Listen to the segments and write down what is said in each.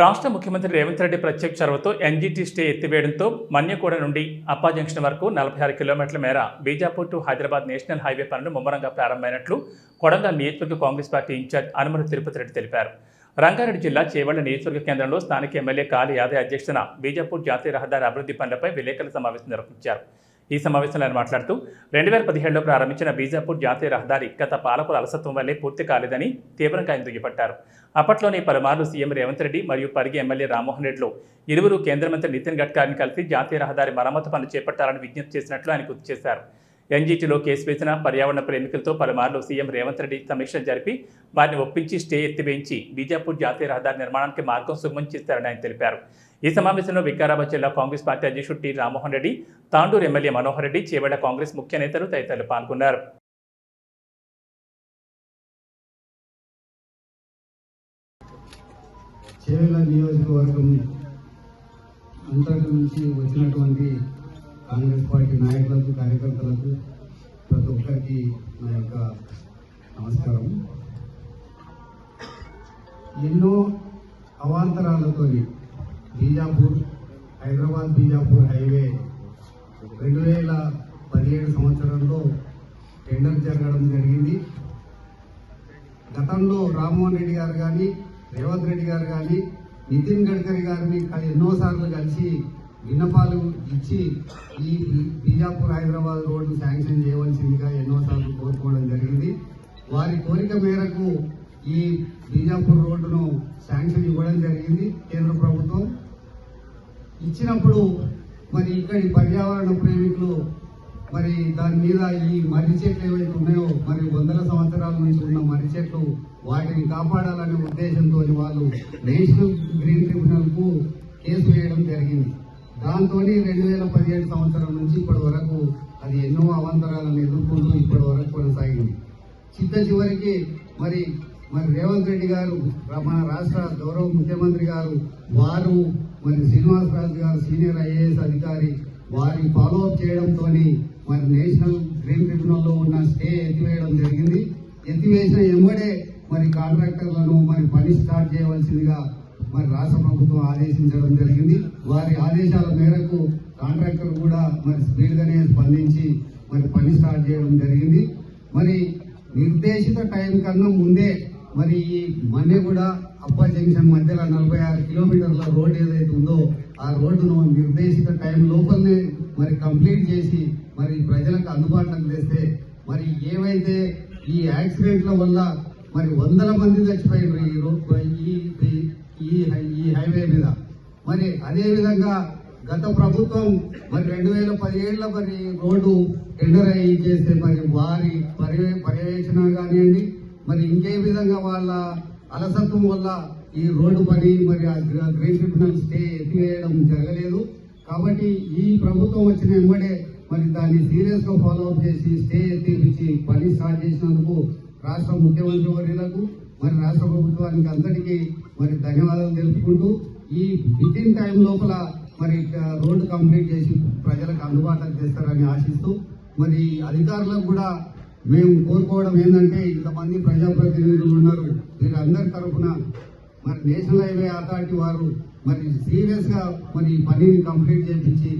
రాష్ట్ర ముఖ్యమంత్రి రేవంత్ రెడ్డి ప్రత్యేక చొరవతో ఎన్జీటీ స్టే ఎత్తివేయడంతో మన్యకూడ నుండి అప్పా జంక్షన్ వరకు నలభై ఆరు కిలోమీటర్ల మేర Bijapur to Hyderabad national highway పనులు ముమ్మరంగా ప్రారంభమైనట్లు కొడంగల్ నియోజకవర్గ కాంగ్రెస్ పార్టీ ఇన్ఛార్జ్ అనుమతి తిరుపతి రెడ్డి తెలిపారు. రంగారెడ్డి జిల్లా చేవళ్ళ నియోజకవర్గ కేంద్రంలో స్థానిక ఎమ్మెల్యే కాళీ యాదవ్ అధ్యక్షతన బీజాపూర్ జాతీయ రహదారి అభివృద్ధి పనులపై విలేకరుల సమావేశం నిర్వహించారు. ఈ సమావేశంలో ఆయన మాట్లాడుతూ రెండు వేల పదిహేడులో ప్రారంభించిన బీజాపూర్ జాతీయ రహదారి గత పాలకుల అలసత్వం వల్లే పూర్తి కాలేదని తీవ్రంగా ఆయన దుయ్యపట్టారు అప్పట్లోనే పలుమార్లు సీఎం రేవంత్ రెడ్డి మరియు పరిగి ఎమ్మెల్యే రామ్మోహన్ రెడ్డిలో ఇరువురు కేంద్ర మంత్రి నితిన్ గడ్కరీని కలిసి జాతీయ రహదారి మరమ్మతు పనులు చేపట్టాలని విజ్ఞప్తి చేసినట్లు ఆయన గుర్తు చేశారు. ఎన్జీటీలో కేసు వేసిన పర్యావరణ ప్రేమికులతో పలుమార్లు సీఎం రేవంత్ రెడ్డి సమీక్షలు జరిపి వారిని ఒప్పించి స్టే ఎత్తివేయించి బీజాపూర్ జాతీయ రహదారి నిర్మాణానికి మార్గం సుగమం చేస్తారని ఆయన తెలిపారు. ఈ సమావేశంలో వికారాబాద్ జిల్లా కాంగ్రెస్ పార్టీ అధ్యక్షుడు టి రామ్మోహన్ రెడ్డి తాండూరు ఎమ్మెల్యే మనోహర్ రెడ్డి చేవేళ్ళ కాంగ్రెస్ ముఖ్య నేతలు తదితరులు పాల్గొన్నారు. నియోజకవర్గం అంతకు నుంచి వచ్చినటువంటి కాంగ్రెస్ పార్టీ నాయకులకు కార్యకర్తలకు ప్రతి ఒక్కరికి నా యొక్క నమస్కారం. ఎన్నో అవాంతరాలతో బీజాపూర్ హైదరాబాద్ బీజాపూర్ హైవే రెండు వేల పదిహేడు సంవత్సరంలో టెండర్ జరగడం జరిగింది. గతంలో రామ్మోహన్ రెడ్డి గారు కానీ రేవంత్ రెడ్డి గారు కానీ నితిన్ గడ్కరీ గారిని ఎన్నోసార్లు కలిసి విన్నపాలు ఇచ్చి ఈ బీజాపూర్ హైదరాబాద్ రోడ్డు శాంక్షన్ చేయవలసిందిగా ఎన్నోసార్లు కోరుకోవడం జరిగింది. వారి కోరిక మేరకు ఈ బీజాపూర్ రోడ్డును శాంక్షన్ ఇవ్వడం జరిగింది కేంద్ర ప్రభుత్వం. ఇచ్చినప్పుడు మరి ఇక్కడి పర్యావరణ ప్రేమికులు మరి దాని మీద ఈ మర్రి చెట్లు ఏవైతే ఉన్నాయో మరి వందల సంవత్సరాల నుంచి ఉన్న మర్రి చెట్లు వాటిని కాపాడాలనే ఉద్దేశంతో వాళ్ళు నేషనల్ గ్రీన్ ట్రిబ్యునల్కు కేసు వేయడం జరిగింది. దాంతో రెండు వేల పదిహేడు సంవత్సరం నుంచి ఇప్పటి వరకు అది ఎన్నో అవాంతరాలను ఎదుర్కొంటూ ఇప్పటి వరకు కొనసాగింది. చిత్త చివరికి మరి మరి రేవంత్ రెడ్డి గారు మన రాష్ట్ర గౌరవ ముఖ్యమంత్రి గారు వారు మరి శ్రీనివాసరాజు గారు సీనియర్ ఐఏఎస్ అధికారి వారి ఫాలో అప్ చేయడంతో మరి నేషనల్ గ్రీన్ ట్రిబ్యునల్లో ఉన్న స్టే ఎత్తివేయడం జరిగింది. ఎత్తివేసిన ఎమ్మడే మరి కాంట్రాక్టర్లను మరి పని స్టార్ట్ చేయవలసిందిగా మరి రాష్ట్ర ప్రభుత్వం ఆదేశించడం జరిగింది. వారి ఆదేశాల మేరకు కాంట్రాక్టర్ కూడా మరి స్పీడ్గానే స్పందించి మరి పని స్టార్ట్ చేయడం జరిగింది. మరి నిర్దేశిత టైం కన్నా ముందే మరి ఈ మన్నెగూడ అప్ప జంక్షన్ మధ్యలో నలభై ఆరు కిలోమీటర్ల రోడ్ ఏదైతే ఉందో ఆ రోడ్డును నిర్దేశిత టైం లోపలనే మరి కంప్లీట్ చేసి మరి ప్రజలకు అందుబాటులోకి తెస్తే మరి ఏవైతే ఈ యాక్సిడెంట్ల వల్ల మరి వందల మంది చచ్చిపోయారు ఈ ఈ ఈ- హై- ఈ హైవే మీద. మరి అదేవిధంగా గత ప్రభుత్వం మరి రెండు వేల పదిహేడులో మరి రోడ్డు టెండర్ అయ్యి చేస్తే మరి వారి పర్యవే పర్యవేక్షణ కానివ్వండి మరి ఇంకే విధంగా వాళ్ళ అలసత్వం వల్ల ఈ రోడ్డు పని మరి ఆ గ్రీన్ ట్రిబ్యునల్ స్టే ఎత్తివేయడం జరగలేదు. కాబట్టి ఈ ప్రభుత్వం వచ్చిన వెంబడే మరి దాన్ని సీరియస్గా ఫాలో అప్ చేసి స్టే ఎత్తిపించి పని స్టార్ట్ చేసినందుకు రాష్ట్ర ముఖ్యమంత్రి వర్యులకు మరి రాష్ట్ర ప్రభుత్వానికి అందరికీ మరి ధన్యవాదాలు తెలుపుకుంటూ ఈ విత్ ఇన్ టైం లోపల మరి రోడ్డు కంప్లీట్ చేసి ప్రజలకు అందుబాటులో చేస్తారని ఆశిస్తూ మరి అధికారులకు కూడా మేము కోరుకోవడం ఏంటంటే ఇంతమంది ప్రజాప్రతినిధులు ఉన్నారు. వీరందరి తరఫున మరి నేషనల్ హైవే అథారిటీ వారు మరి సీరియస్గా మరి పనిని కంప్లీట్ చేయించి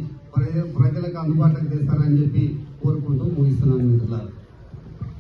ప్రజలకు అందుబాటులో చేస్తారని చెప్పి కోరుకుంటూ ముగిస్తున్నాను మిత్రులారు.